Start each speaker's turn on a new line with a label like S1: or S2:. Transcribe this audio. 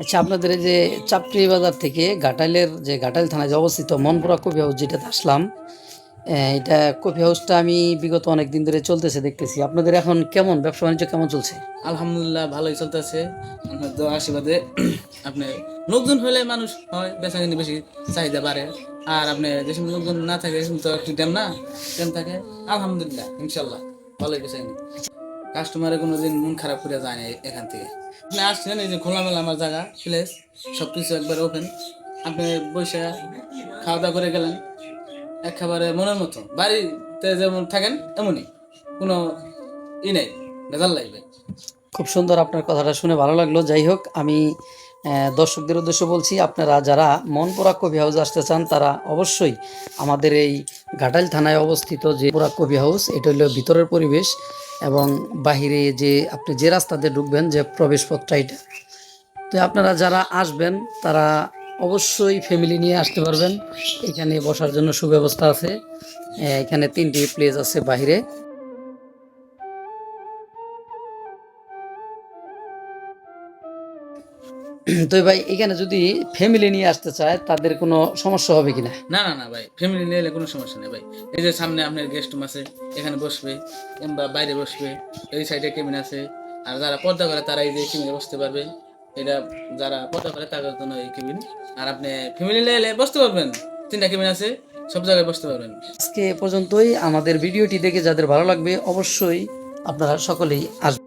S1: আচ্ছা আপনাদের যে চাপড়ি বাজার থেকে ঘাটাইলের যে ঘাটাইল থানায় যে অবস্থিত মনপুরা কফি হাউস যেটাতে আসলাম এটা কফি হাউসটা আমি বিগত অনেক দিন ধরে চলতেছে দেখতেছি। আপনাদের এখন কেমন? ব্যবসা বাণিজ্য কেমন চলছে?
S2: আলহামদুলিল্লাহ, ভালোই চলতেছে। আশীর্বাদে আপনার লোকজন হলে মানুষ হয়, বেচা কিনে বেশি চাহিদা বাড়ে। আর আপনি যেসব লোকজন না থাকে সেসব তো একটু ড্যাম না, ড্যাম থাকে, আলহামদুলিল্লাহ, ইনশাল্লাহ, ভালোই বেচা কিনে। কাস্টমারের কোনো দিন মন খারাপ করে যায় না এখান থেকে। আপনি আসছেন, এই যে খোলামেলা আমার জায়গা প্লেস সব কিছু একবার ওপেন আপনি বসে খাওয়া দাওয়া করে গেলেন, একেবারে মনের মতো। বাড়িতে যেমন থাকেন এমনই কোনো ই নেই, ভেজাল লাগবে
S1: খুব সুন্দর আপনার কথাটা শুনে ভালো লাগল। যাই হোক, আমি দর্শকদের উদ্দেশ্য বলছি, আপনারা যারা মন মনপুরা কবি হাউস আসতে চান, তারা অবশ্যই আমাদের এই ঘাটাইল থানায় অবস্থিত যে পুরা কবি হাউস, এটা হলো ভিতরের পরিবেশ। এবং বাহিরে যে আপনি যে রাস্তা দিয়ে ঢুকবেন যে প্রবেশপথটা এটা, তো আপনারা যারা আসবেন, তারা অবশ্যই ফ্যামিলি নিয়ে আসতে পারবেন। এখানে বসার জন্য সুব্যবস্থা আছে। এখানে তিনটি প্লেস আছে বাহিরে। তো ভাই এখানে যদি ফ্যামিলি নিয়ে আসতে চায় তাদের কোনো সমস্যা হবে কিনা?
S2: না না না ভাই ফ্যামিলি নিয়ে এলে কোনো সমস্যা নেই ভাই। এই যে সামনে আপনার গেস্ট রুম আছে এখানে বসবে কিংবা বাইরে বসবে এই সাইডে কেবিন আছে। আর যারা পর্দা করে তারা এই যে কেবিনে বসতে পারবে। এটা যারা পর্দা করে তাদের জন্য এই কেবিন আর আপনি ফ্যামিলি নিয়ে এলে বসতে পারবেন। তিনটা কেবিন আছে সব জায়গায় বসতে পারবেন।
S1: আজকে পর্যন্তই। আমাদের ভিডিওটি দেখে যাদের ভালো লাগবে অবশ্যই আপনারা সকলেই আসবেন।